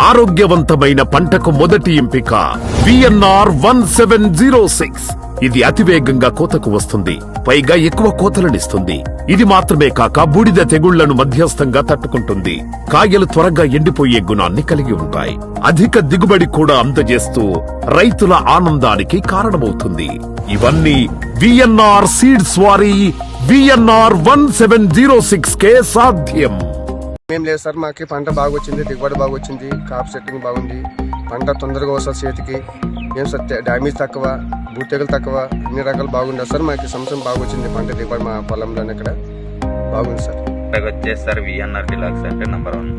ఆరోగ్యవంతమైన పంటకు మొదటి ఎంపిక VNR one seven zero six ఇది అతివేగంగా కోతకు వస్తుంది. పైగా ఎక్కువ కోతలనిస్తుంది. ఇది మాత్రమే కాక బూడిద తెగుళ్ళను మధ్యస్థంగా తట్టుకుంటుంది. కాయలు త్వరగా ఎండిపోయే గుణాన్ని కలిగి ఉంటాయి. అధిక దిగుబడి కూడా అందజేస్తూ రైతుల ఆనందానికి కారణమవుతుంది. ఇవన్నీ విఎన్ఆర్ సీడ్స్ వారి VNR one seven zero six కే సాధ్యం. ఏం లేదు సార్ మాకు పంట బాగా వచ్చింది దిగుబడి బాగా వచ్చింది కాప్ సెట్టింగ్ బాగుంది. పంట తొందరగా వస్తుంది చేతికి. ఏం సార్ డ్యామేజ్ తక్కువ బూటెగలు తక్కువ అన్ని రకాలు బాగుండే సార్. మాకు సంవత్సరం బాగా వచ్చింది పంట దిగుబడి మా పొలంలోనే ఇక్కడ. బాగుంది సార్. ఇలాగ సార్ విఎన్ఆర్ డిలాక్స్ అంటే నంబర్ వన్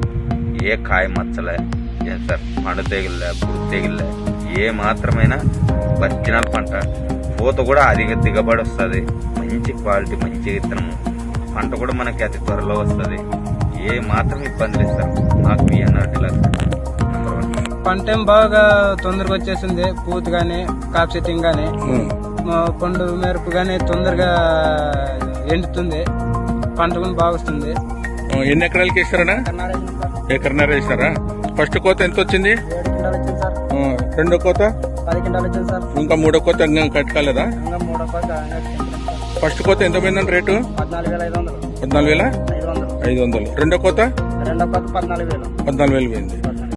ఏ కాయ మచ్చలే ఏం సార్ పండు తెగిల్లే పురుగు తెగిల్లే ఏ మాత్రమైనా ఒరిజినల్ పంట. పూత కూడా అధిక దిగబడి వస్తుంది. మంచి క్వాలిటీ మంచి విత్తనం. పంట కూడా మనకి అతి త్వరలో వస్తుంది. ఏ మాత్రం ఇబ్బంది లేదు సార్. మాకు వన్ పంట ఏం బాగా తొందరగా వచ్చేసింది. పూత గానీ కాప్ సెట్టింగ్ గానీ. మా పండు మెరుపు గానీ తొందరగా ఎండుతుంది. పంట కూడా బాగా వస్తుంది. ఎన్ని ఎకరాలకి వేస్తారనా ఎకరన్నర వేసినారా ఫస్ట్ కోత ఎంత వచ్చింది? రెండో కోత? ఇంకా మూడో కోత ఇంకా కట్టుకోలేదా? ఇంకా మూడో పక్క ఫస్ట్ కోత ఎంత పోయిందని రేటు? పద్నాలుగు వేల ఐదు వందలు. రెండో కోత? రెండో పక్క పద్నాలుగు వేలు. పద్నాలుగు వేలు పోయింది.